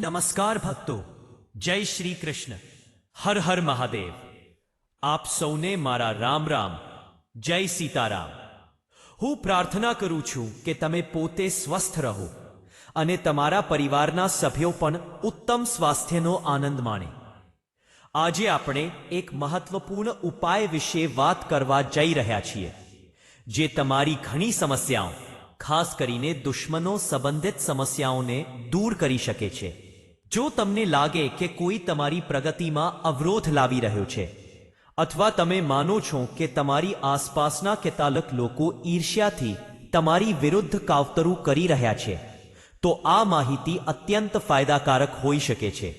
નમસ્કાર ભક્તો જય શ્રી કૃષ્ણ હર હર મહાદેવ આપ સૌને મારા રામ રામ જય સીતારામ હું પ્રાર્થના કરું છું કે તમે પોતે સ્વસ્થ રહો અને તમારા પરિવારના સભ્યો પણ ઉત્તમ સ્વાસ્થ્યનો આનંદ માણે આજે આપણે એક મહત્વપૂર્ણ ઉપાય વિશે વાત કરવા જઈ રહ્યા છીએ જે તમારી ઘણી સમસ્યાઓ ખાસ કરીને દુશ્મનો સંબંધિત સમસ્યાઓને દૂર કરી શકે છે જો તમને લાગે કે કોઈ તમારી પ્રગતિમાં અવરોધ લાવી રહ્યો છે, અથવા તમે માનો છો કે તમારી આસપાસના કેટલાક લોકો ઈર્ષ્યાથી તમારી વિરુદ્ધ કાવતરું કરી રહ્યા છે, તો આ માહિતી અત્યંત ફાયદાકારક હોઈ શકે છે.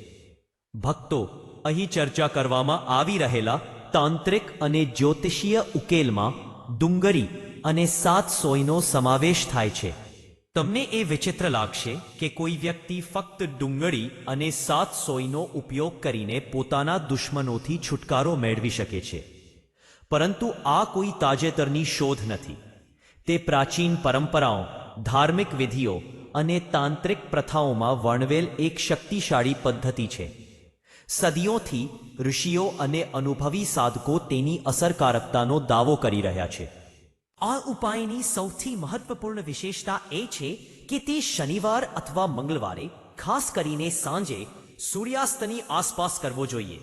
ભક્તો, અહીં ચર્ચા કરવામાં આવી રહેલા તાંત્રિક અને જ્યોતિષીય ઉકેલમાં ડુંગરી અને સાત સોયનો સમાવેશ થાય છે. તમને એ વિચિત્ર લાગશે કે કોઈ વ્યક્તિ ફક્ત ડુંગળી અને સાત સોયનો ઉપયોગ કરીને પોતાના દુશ્મનોથી છુટકારો મેળવી શકે છે. પરંતુ આ કોઈ તાજેતરની શોધ નથી. તે પ્રાચીન પરંપરાઓ, ધાર્મિક વિધિઓ અને તાંત્રિક પ્રથાઓમાં વર્ણવેલ એક શક્તિશાળી પદ્ધતિ છે. સદીઓથી ઋષિઓ અને અનુભવી સાધકો તેની અસરકારકતાનો દાવો કરી રહ્યા છે. આ ઉપાયની સૌથી મહત્વપૂર્ણ વિશેષતા એ છે કે તે શનિવાર અથવા મંગળવારે, ખાસ કરીને સાંજે, સૂર્યાસ્તની આસપાસ કરવો જોઈએ.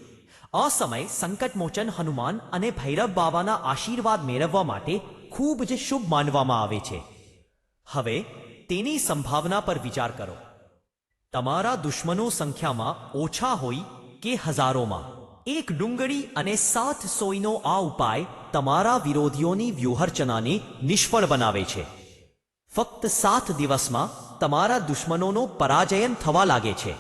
આ સમય સંકટમોચન હનુમાન અને ભૈરવ બાબાના આશીર્વાદ મેળવવા માટે ખૂબ જ શુભ માનવામાં આવે છે. હવે, તેની સંભાવના પર વિચાર કરો. તમારા દુશ્મનો સંખ્યામાં ઓછા હોય કે હજારોમાં? એક ડુંગળી અને સાત સોયનો આ ઉપાય તમારા વિરોધીઓની વ્યૂહરચનાને નિષ્ફળ બનાવે છે. ફક્ત સાત દિવસમાં તમારા દુશ્મનોનો પરાજયન થવા લાગે છે.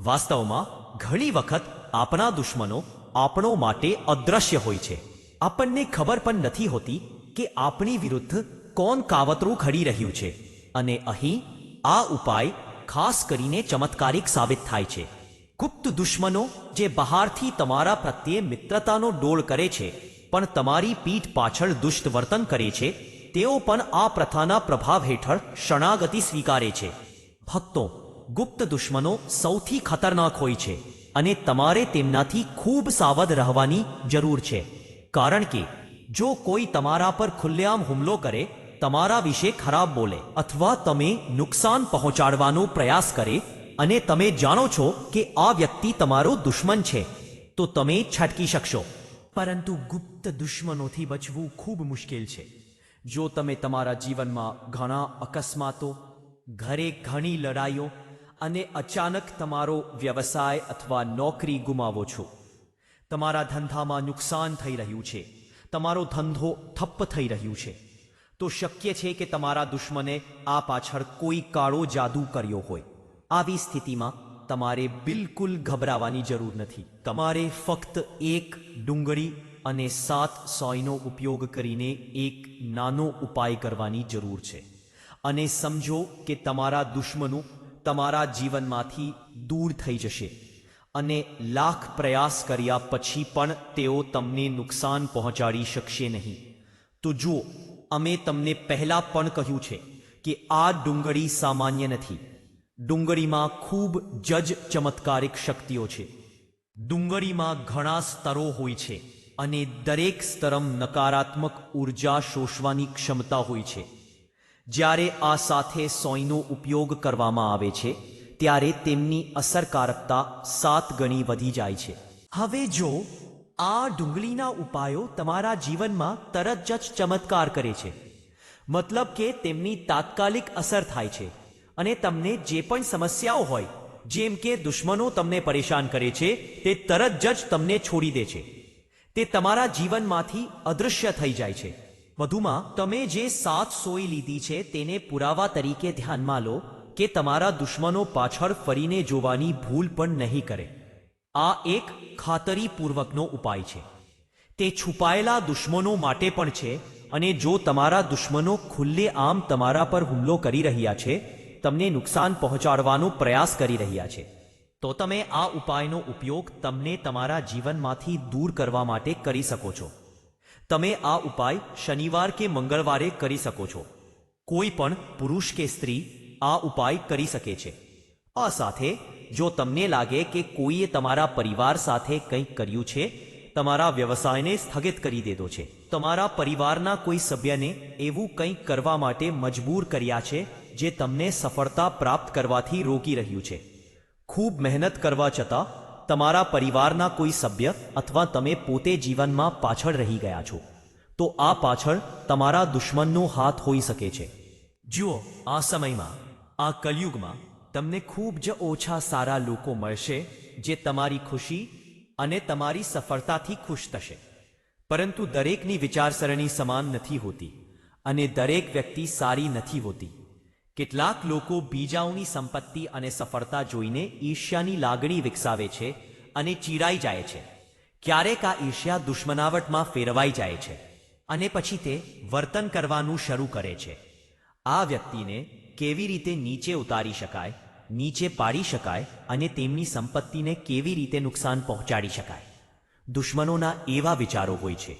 વાસ્તવમાં, ઘણી વખત આપણા દુશ્મનો આપણો માટે અદ્રશ્ય હોય છે. આપણને ખબર પણ નથી હોતી કે આપણી વિરુદ્ધ કોણ કાવતરું ખડી રહ્યું છે. અને અહીં આ ઉપાય ખાસ કરીને ચમત્કારિક સાબિત થાય છે. ગુપ્ત દુશ્મનો જે બહારથી તમારા પ્રત્યે મિત્રતાનો ડોળ કરે છે, પણ તમારી પીઠ પાછળ દુષ્ટ વર્તન કરે છે, તેઓ પણ આ પ્રથાના પ્રભાવ હેઠળ શરણાગતિ સ્વીકારે છે. ભક્તો, ગુપ્ત દુશ્મનો સૌથી ખતરનાક હોય છે અને તમારે તેમનાથી ખૂબ સાવધ રહેવાની જરૂર છે. કારણ કે, જો કોઈ તમારા પર ખુલ્લેઆમ હુમલો કરે, તમારા વિશે ખરાબ બોલે અથવા તમે નુકસાન પહોંચાડવાનો પ્રયાસ કરે અને તમે જાણો છો કે આ વ્યક્તિ તમારો દુશ્મન છે, તો તમે છટકી શકશો. પરંતુ ગુપ્ત દુશ્મનોથી બચવું ખૂબ મુશ્કેલ છે. જો તમે તમારા જીવનમાં ઘણા અકસ્માતો, ઘરે ઘણી લડાઈઓ અને અચાનક તમારો વ્યવસાય અથવા નોકરી ગુમાવો છો, તમારા ધંધામાં નુકસાન થઈ રહ્યું છે, તમારો ધંધો ઠપ્પ થઈ રહ્યું છે, તો શક્ય છે કે તમારા દુશ્મને આ પાછળ કોઈ કાળો જાદુ કર્યો હોય. આવી સ્થિતિમાં તમારે બિલકુલ ગભરાવાની જરૂર નથી. તમારે ફક્ત એક ડુંગળી અને સાત સોયનો ઉપયોગ કરીને એક નાનો ઉપાય કરવાની જરૂર છે. અને સમજો કે તમારા દુશ્મનો તમારા જીવનમાંથી દૂર થઈ જશે અને લાખ પ્રયાસ કર્યા પછી પણ તેઓ તમને નુકસાન પહોંચાડી શકશે નહીં. તો જુઓ, અમે તમને પહેલા પણ કહ્યું છે કે આ ડુંગળી સામાન્ય નથી. ડુંગળીમાં ખૂબ જજ ચમત્કારિક શક્તિઓ છે. ડુંગળીમાં ઘણા સ્તરો હોય છે અને દરેક સ્તરમ નકારાત્મક ઊર્જા શોષવાની ક્ષમતા હોય છે. જ્યારે આ સાથે સોયનો ઉપયોગ કરવામાં આવે છે, ત્યારે તેમની અસરકારકતા સાત ગણી વધી જાય છે. હવે જો આ ડુંગળીના ઉપાયો તમારા જીવનમાં તરત જ ચમત્કાર કરે છે, મતલબ કે તેમની તાત્કાલિક અસર થાય છે. અને તમને જે પણ સમસ્યાઓ હોય, જેમ કે દુશ્મનો તમને પરેશાન કરે છે, તે તરત જ તમને છોડી દે છે. તે તમારા જીવનમાંથી અદૃશ્ય થઈ જાય છે. વધુમાં, તમે જે સાત સોય લીધી છે, તેને પુરાવા તરીકે ધ્યાનમાં લો કે તમારા દુશ્મનો પાછળ ફરીને જોવાની ભૂલ પણ નહીં કરે. આ એક ખાતરીપૂર્વકનો ઉપાય છે. તે છુપાયેલા દુશ્મનો માટે પણ છે અને જો તમારા દુશ્મનો ખુલ્લે આમ તમારા પર હુમલો કરી રહ્યા છે તમને નુકસાન પહોંચાડવાનો પ્રયાસ કરી રહ્યા છે. તો તમે આ ઉપાયનો ઉપયોગ તમને તમારા જીવનમાંથી દૂર કરવા માટે કરી શકો છો. તમે આ ઉપાય શનિવાર કે મંગળવારે કરી શકો છો. કોઈ પણ પુરુષ કે સ્ત્રી આ ઉપાય કરી શકે છે. આ સાથે જો તમને લાગે કે કોઈએ તમારા પરિવાર સાથે કંઈક કર્યું છે, તમારા વ્યવસાયને સ્થગિત કરી દીધો છે, તમારા પરિવારના કોઈ સભ્યને એવું કંઈક કરવા માટે મજબૂર કર્યા છે જે તમને સફળતા પ્રાપ્ત કરવાથી રોકી રહ્યું છે. ખૂબ મહેનત કરવા છતાં, તમારા પરિવારના કોઈ સભ્ય અથવા તમે પોતે જીવનમાં પાછળ રહી ગયા છો. તો આ પાછળ તમારા દુશ્મનનો હાથ હોઈ શકે છે. જુઓ, આ સમયમાં, આ કલયુગમાં તમને ખૂબ જ ઓછા સારા લોકો મળશે જે તમારી ખુશી અને તમારી સફળતાથી ખુશ થશે. પરંતુ દરેકની વિચારસરણી સમાન નથી હોતી અને દરેક વ્યક્તિ સારી નથી હોતી. કેટલાક લોકો બીજાઓની સંપત્તિ અને સફળતા જોઈને ઈર્ષ્યાની લાગણી વિકસાવે છે અને ચીરાઈ જાય છે. ક્યારેક આ ઈર્ષ્યા દુશ્મનાવટમાં ફેરવાઈ જાય છે અને પછી તે વર્તન કરવાનું શરૂ કરે છે. આ વ્યક્તિને કેવી રીતે નીચે ઉતારી શકાય, નીચે પાડી શકાય અને તેમની સંપત્તિને કેવી રીતે નુકસાન પહોંચાડી શકાય? દુશ્મનોના એવા વિચારો હોય છે.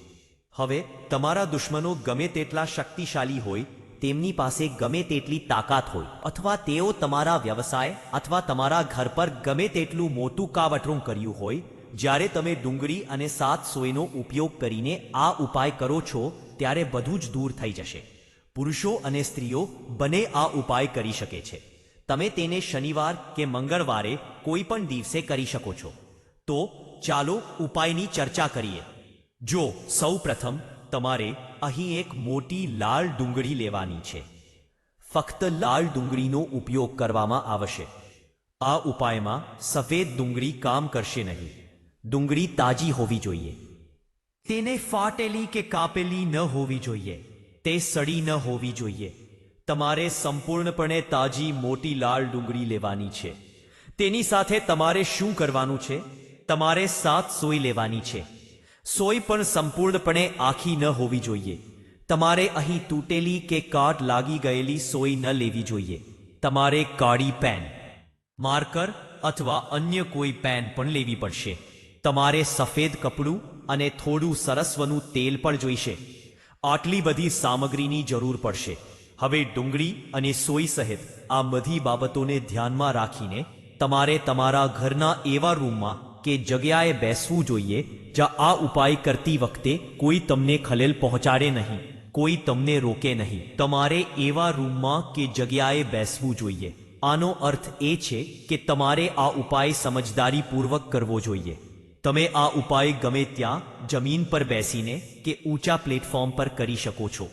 હવે તમારા દુશ્મનો ગમે તેટલા શક્તિશાળી હોય તેમની પાસે ગમે તેટલી તાકાત હોય, અથવા તેઓ તમારા વ્યવસાય અથવા તમારા ઘર પર ગમે તેટલું મોટું કાવટરું કર્યું હોય, જ્યારે તમે ડુંગળી અને સાત સોયનો ઉપયોગ કરીને આ ઉપાય કરો છો, ત્યારે બધું જ દૂર થઈ જશે. પુરુષો અને સ્ત્રીઓ બંને આ ઉપાય કરી શકે છે. તમે તેને શનિવાર કે મંગળવારે કોઈ પણ દિવસે કરી શકો છો. તો ચાલો ઉપાયની ચર્ચા કરીએ. જો સૌ પ્રથમ તમારે અહીં એક મોટી લાલ ડુંગળી લેવાની છે. ફક્ત લાલ ડુંગળીનો ઉપયોગ કરવામાં આવશે. આ ઉપાયમાં સફેદ ડુંગળી કામ કરશે નહીં. ડુંગળી તાજી હોવી જોઈએ. તેને ફાટેલી કે કાપેલી ન હોવી જોઈએ. તે સડી ન હોવી જોઈએ. તમારે સંપૂર્ણપણે તાજી મોટી લાલ ડુંગળી લેવાની છે. તેની સાથે તમારે શું કરવાનું છે? તમારે સાત સોઈ લેવાની છે. સોય પણ સંપૂર્ણપણે આખી ન હોવી જોઈએ. તમારે અહીં તૂટેલી કે કાટ લાગી ગયેલી સોય ન લેવી જોઈએ. તમારે કાળી પેન, માર્કર અથવા અન્ય કોઈ પેન પણ લેવી પડશે. તમારે સફેદ કપડું અને થોડું સરસ્વનું તેલ પણ જોઈશે. આટલી બધી સામગ્રીની જરૂર પડશે. હવે ડુંગળી અને સોય સહિત આ બધી બાબતોને ધ્યાનમાં રાખીને તમારે તમારા ઘરના એવા રૂમમાં કે જગ્યાએ બેસવું જોઈએ જ્યાં આ ઉપાય કરતી વખતે કોઈ તમને ખલેલ પહોંચાડે નહીં, કોઈ તમને રોકે નહીં. તમારે એવા રૂમમાં કે જગ્યાએ બેસવું જોઈએ. આનો અર્થ એ છે કે તમારે આ ઉપાય સમજદારીપૂર્વક કરવો જોઈએ. તમે આ ઉપાય ગમે ત્યાં જમીન પર બેસીને કે ઊંચા પ્લેટફોર્મ પર કરી શકો છો.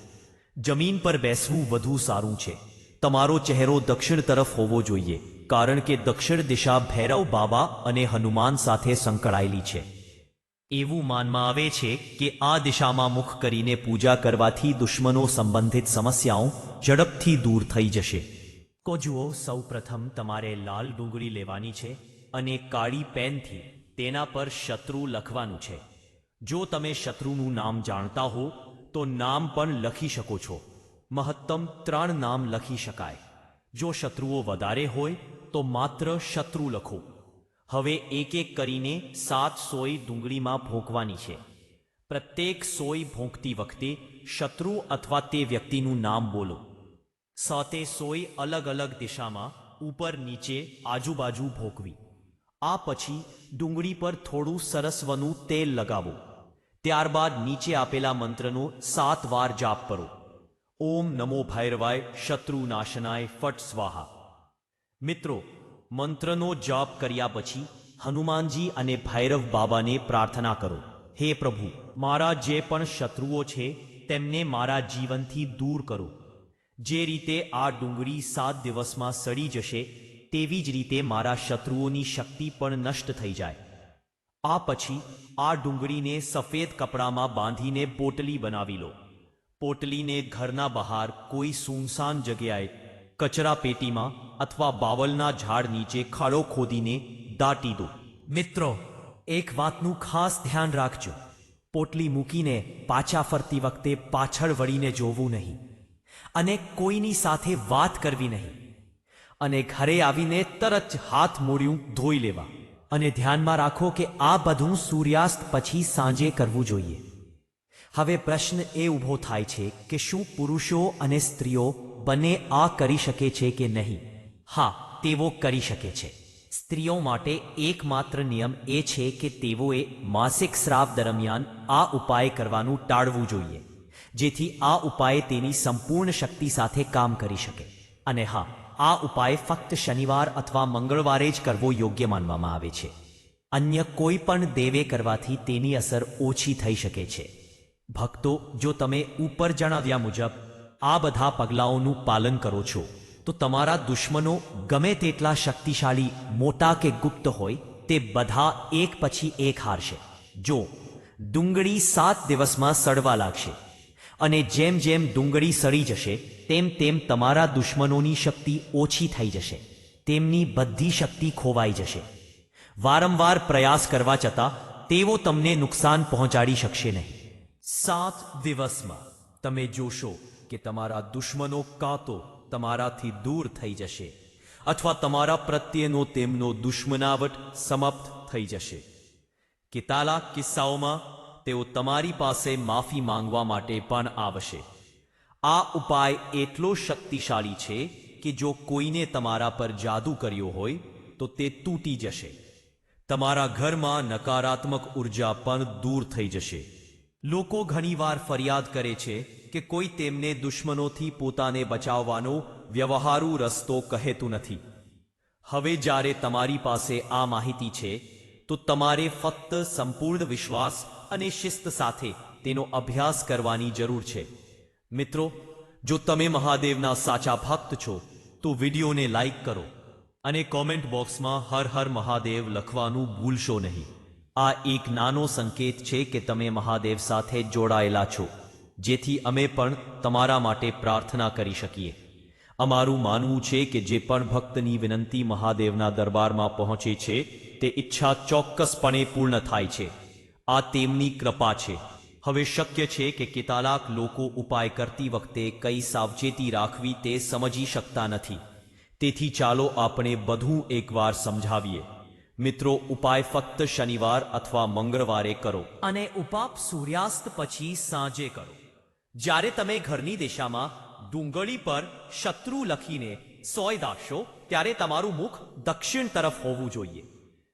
જમીન પર બેસવું વધુ સારું છે. તમારો ચહેરો દક્ષિણ તરફ હોવો જોઈએ, કારણ કે દક્ષિણ દિશા ભૈરવ બાબા અને હનુમાન સાથે સંકળાયેલી છે. એવું માનવામાં આવે છે કે આ દિશામાં મુખ કરીને પૂજા કરવાથી દુશ્મનો સંબંધિત સમસ્યાઓ ઝડપથી દૂર થઈ જશે. કો જુઓ સૌ તમારે લાલ ડુંગળી લેવાની છે અને કાળી પેનથી તેના પર શત્રુ લખવાનું છે. જો તમે શત્રુનું નામ જાણતા હો, તો નામ પણ લખી શકો છો. મહત્તમ ત્રણ નામ લખી શકાય. જો શત્રુઓ વધારે હોય, તો માત્ર શત્રુ લખો. હવે એક એક કરીને સાત સોય ડુંગળીમાં ભોંકવાની છે. પ્રત્યેક સોય ભોંકતી વખતે શત્રુ અથવા તે વ્યક્તિનું નામ બોલો. સાતે સોય અલગ અલગ દિશામાં ઉપર નીચે આજુબાજુ ભોંકવી આ પછી ડુંગળી પર થોડું સરસ્વનું તેલ લગાવો. ત્યારબાદ નીચે આપેલા મંત્રનો સાત વાર જાપ કરો. ઓમ નમો ભૈરવાય શત્રુ નાશનાય ફટ સ્વાહા. મિત્રો મંત્રનો જાપ કર્યા પછી હનુમાનજી અને ભૈરવ બાબાને પ્રાર્થના કરો. હે પ્રભુ, મારા જે પણ શત્રુઓ છે, તેમને મારા જીવનથી દૂર કરો. જે રીતે આ ડુંગળી સાત દિવસમાં સડી જશે, તેવી જ રીતે મારા શત્રુઓની શક્તિ પણ નષ્ટ થઈ જાય. આ પછી આ ડુંગળીને સફેદ કપડામાં બાંધીને પોટલી બનાવી લો. પોટલીને ઘરના બહાર કોઈ સૂનસાન જગ્યાએ, કચરા પેટીમાં અથવા બાવલના ઝાડ નીચે ખાડો ખોદીને દાટી દો. મિત્રો, એક વાતનું ખાસ ધ્યાન રાખજો. પોટલી મૂકીને પાછા ફરતી વખતે પાછળ વળીને જોવું નહીં. અને કોઈની સાથે વાત કરવી નહીં. અને ઘરે આવીને તરત હાથ મોડ્યું ધોઈ લેવા. અને ધ્યાનમાં રાખો કે આ બધું સૂર્યાસ્ત પછી સાંજે કરવું જોઈએ. હવે પ્રશ્ન એ ઊભો થાય છે કે શું પુરુષો અને સ્ત્રીઓ બંને આ કરી શકે છે કે નહીં? હા, તેઓ કરી શકે છે. સ્ત્રીઓ માટે એકમાત્ર નિયમ એ છે કે તેઓએ માસિક સ્રાવ દરમિયાન આ ઉપાય કરવાનું ટાળવું જોઈએ, જેથી આ ઉપાય તેની સંપૂર્ણ શક્તિ સાથે કામ કરી શકે. અને હા, આ ઉપાય ફક્ત શનિવાર અથવા મંગળવારે જ કરવો યોગ્ય માનવામાં આવે છે. અન્ય કોઈ પણ દેવે કરવાથી તેની અસર ઓછી થઈ શકે છે. ભક્તો, જો તમે ઉપર જણાવ્યા મુજબ, આ બધા પગલાઓનું પાલન કરો છો તો તમારા દુશ્મનો ગમે તેટલા શક્તિશાળી, મોટા કે ગુપ્ત હોય, તે બધા એક પછી એક હારશે. જો, ડુંગળી સાત દિવસમાં સડવા લાગશે. અને જેમ જેમ ડુંગળી સડી જશે, તેમ તેમ તમારા દુશ્મનોની શક્તિ ઓછી થઈ જશે. તેમની બધી શક્તિ ખોવાઈ જશે. વારંવાર પ્રયાસ કરવા છતાં, તેઓ તમને નુકસાન પહોંચાડી શકશે નહીં. સાત દિવસમાં તમે જોશો કે તમારા દુશ્મનો કાં તો તમારાથી દૂર થઈ જશે અથવા તમારા પ્રત્યેનો તેમનો દુશ્મનાવટ સમાપ્ત થઈ જશે. કેટલાક કિસ્સાઓમાં તેઓ તમારી પાસે માફી માંગવા માટે પણ આવશે. આ ઉપાય એટલો શક્તિશાળી છે કે જો કોઈને તમારા પર જાદુ કર્યો હોય, તો તે તૂટી જશે. તમારા ઘરમાં નકારાત્મક ઊર્જા પણ દૂર થઈ જશે. લોકો ઘણીવાર ફરિયાદ કરે છે કે કોઈ તેમને દુશ્મનોથી પોતાને બચાવવાનો વ્યવહારુ રસ્તો કહેતું નથી. હવે જ્યારે તમારી પાસે આ માહિતી છે, તો તમારે ફક્ત સંપૂર્ણ વિશ્વાસ અને શિસ્ત સાથે તેનો અભ્યાસ કરવાની જરૂર છે. મિત્રો, જો તમે મહાદેવના સાચા ભક્ત છો, તો વિડીયોને લાઈક કરો અને કોમેન્ટ બોક્સમાં હર હર મહાદેવ લખવાનું ભૂલશો નહીં. આ એક નાનો સંકેત છે કે તમે મહાદેવ સાથે જોડાયેલા છો, જેથી અમે પણ તમારા માટે પ્રાર્થના કરી શકીએ. અમારું માનવું છે કે જે પણ ભક્તની વિનંતી મહાદેવના દરબારમાં પહોંચે છે, તે ઈચ્છા ચોક્કસપણે પૂર્ણ થાય છે. આ તેમની કૃપા છે. હવે શક્ય છે કે કેટલાક લોકો ઉપાય કરતી વખતે કઈ સાવચેતી રાખવી તે સમજી શકતા નથી. તેથી ચાલો આપણે બધું એકવાર સમજાવીએ. મિત્રો, ઉપાય ફક્ત શનિવાર અથવા મંગળવારે કરો અને ઉપાપ સૂર્યાસ્ત પછી સાંજે કરો. જ્યારે તમે ઘરની દિશામાં ડુંગળી પર શત્રુ લખીને સોય દાશો, ત્યારે તમારું મુખ દક્ષિણ તરફ હોવું જોઈએ.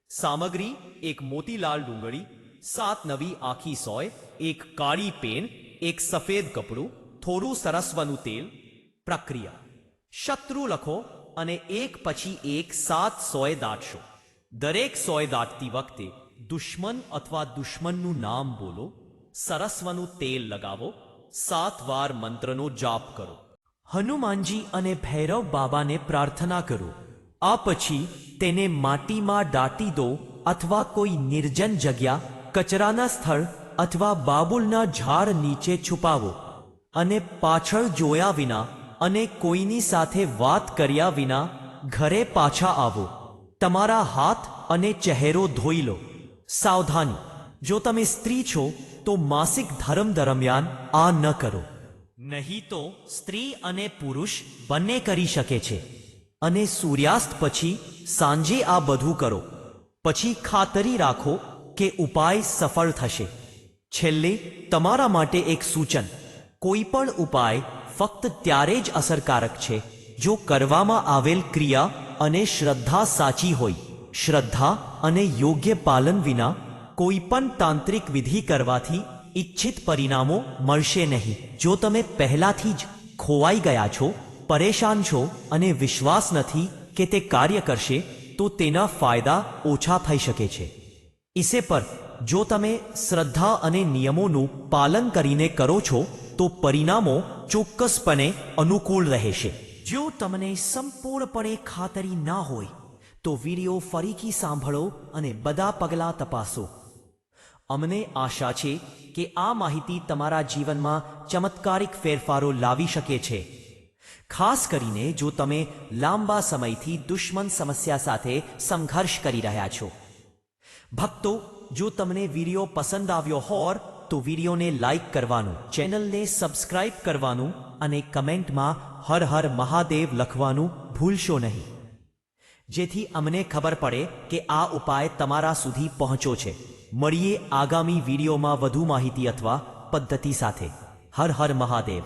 સામગ્રી, એક મોતીલાલ ડુંગળી, સાત નવી આખી સોય, એક કાળી પેન, એક સફેદ કપડું, થોડું સરસવનું તેલ. પ્રક્રિયા. શત્રુ લખો અને એક પછી એક સાત સોય દાટશો. દરેક સોય દાટતી વખતે દુશ્મન અથવા દુશ્મનનું નામ બોલો, સરસ્વનું તેલ લગાવો, સાત વાર મંત્રનો જાપ કરો. હનુમાનજી અને ભૈરવ બાબાને પ્રાર્થના કરો. આ પછી તેને માટીમાં દાટી દો અથવા કોઈ નિર્જન જગ્યા, કચરાના સ્થળ અથવા બાબુલના ઝાડ નીચે છુપાવો અને પાછળ જોયા વિના અને કોઈની સાથે વાત કર્યા વિના ઘરે પાછા આવો. તમારા હાથ અને ચહેરો ધોઈ લો. સાવધાની, જો તમે સ્ત્રી છો, તો માસિક ધર્મ દરમિયાન આ ન કરો. નહીં તો સ્ત્રી અને પુરુષ બંને કરી શકે છે. અને સૂર્યાસ્ત પછી સાંજે આ બધું કરો. પછી ખાતરી રાખો કે ઉપાય સફળ થશે. છેલ્લે તમારા માટે એક સૂચન, કોઈ પણ ઉપાય ફક્ત ત્યારે જ અસરકારક છે, જો કરવામાં આવેલ ક્રિયા અને શ્રદ્ધા સાચી હોય. શ્રદ્ધા અને યોગ્ય પાલન વિના કોઈ પણ તાંત્રિક વિધિ કરવાથી ઈચ્છિત પરિણામો મળશે નહીં. જો તમે પહેલાથી જ ખોવાઈ ગયા છો, પરેશાન છો અને વિશ્વાસ નથી કે તે કાર્ય કરશે, તો તેના ફાયદા ઓછા થઈ શકે છે. ઇસે પર જો તમે શ્રદ્ધા અને નિયમોનું પાલન કરીને કરો છો, તો પરિણામો ચોક્કસપણે અનુકૂળ રહેશે. જો તમને સંપૂર્ણપણે ખાતરી ના હોય, તો વીડિયો ફરીથી સાંભળો અને બધા પગલાં તપાસો. અમને આશા છે કે આ માહિતી તમારા જીવનમાં ચમત્કારિક ફેરફારો લાવી શકે છે. ખાસ કરીને જો તમે લાંબા સમયથી દુશ્મન સમસ્યા સાથે સંઘર્ષ કરી રહ્યા છો. ભક્તો, જો તમને વીડિયો પસંદ આવ્યો હોર, તો વિડીયોને લાઈક કરવાનું, ચેનલને સબસ્ક્રાઇબ કરવાનું અને કમેન્ટમાં હર હર મહાદેવ લખવાનું ભૂલશો નહીં. જેથી અમને ખબર પડે કે આ ઉપાય તમારા સુધી પહોંચો છે. મળીએ આગામી વિડીયોમાં વધુ માહિતી અથવા પદ્ધતિ સાથે. હર હર મહાદેવ.